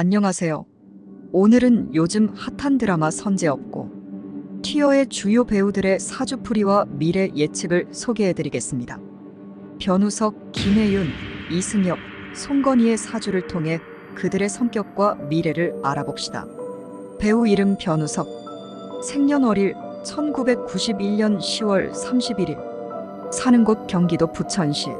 안녕하세요. 오늘은 요즘 핫한 드라마 선제업고 티어의 주요 배우들의 사주풀이와 미래 예측을 소개해드리겠습니다. 변우석, 김혜윤, 이승엽, 송건희의 사주를 통해 그들의 성격과 미래를 알아봅시다. 배우 이름 변우석. 생년월일 1991년 10월 31일. 사는 곳 경기도 부천시.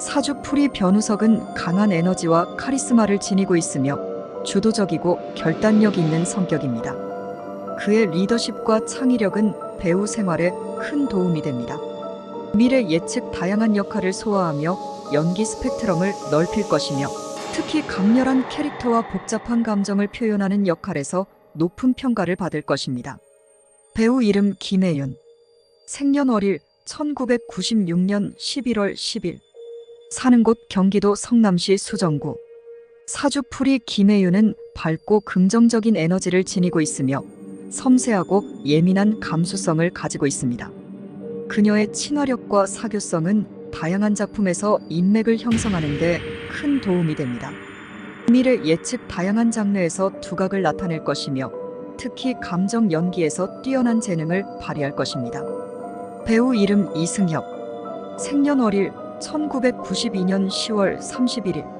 사주풀이 변우석은 강한 에너지와 카리스마를 지니고 있으며 주도적이고 결단력 있는 성격입니다. 그의 리더십과 창의력은 배우 생활에 큰 도움이 됩니다. 미래 예측 다양한 역할을 소화하며 연기 스펙트럼을 넓힐 것이며 특히 강렬한 캐릭터와 복잡한 감정을 표현하는 역할에서 높은 평가를 받을 것입니다. 배우 이름 김혜윤. 생년월일 1996년 11월 10일. 사는 곳 경기도 성남시 수정구. 사주풀이 김혜윤은 밝고 긍정적인 에너지를 지니고 있으며 섬세하고 예민한 감수성을 가지고 있습니다. 그녀의 친화력과 사교성은 다양한 작품에서 인맥을 형성하는 데 큰 도움이 됩니다. 미래 예측 다양한 장르에서 두각을 나타낼 것이며 특히 감정 연기에서 뛰어난 재능을 발휘할 것입니다. 배우 이름 이승엽. 생년월일 1992년 10월 31일.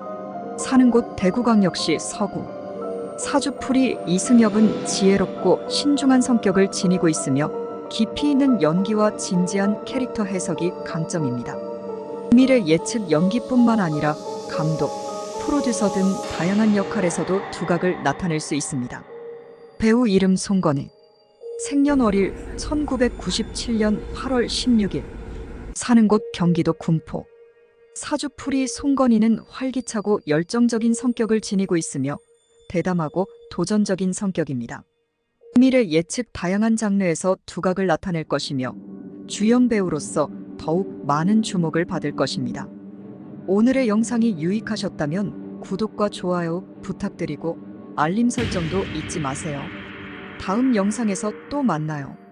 사는 곳 대구광역시 서구. 사주풀이 이승엽은 지혜롭고 신중한 성격을 지니고 있으며 깊이 있는 연기와 진지한 캐릭터 해석이 강점입니다. 미래 예측 연기뿐만 아니라 감독, 프로듀서 등 다양한 역할에서도 두각을 나타낼 수 있습니다. 배우 이름 송건희. 생년월일 1997년 8월 16일. 사는 곳 경기도 군포. 사주풀이 송건희는 활기차고 열정적인 성격을 지니고 있으며 대담하고 도전적인 성격입니다. 미래 예측 다양한 장르에서 두각을 나타낼 것이며 주연 배우로서 더욱 많은 주목을 받을 것입니다. 오늘의 영상이 유익하셨다면 구독과 좋아요 부탁드리고 알림 설정도 잊지 마세요. 다음 영상에서 또 만나요.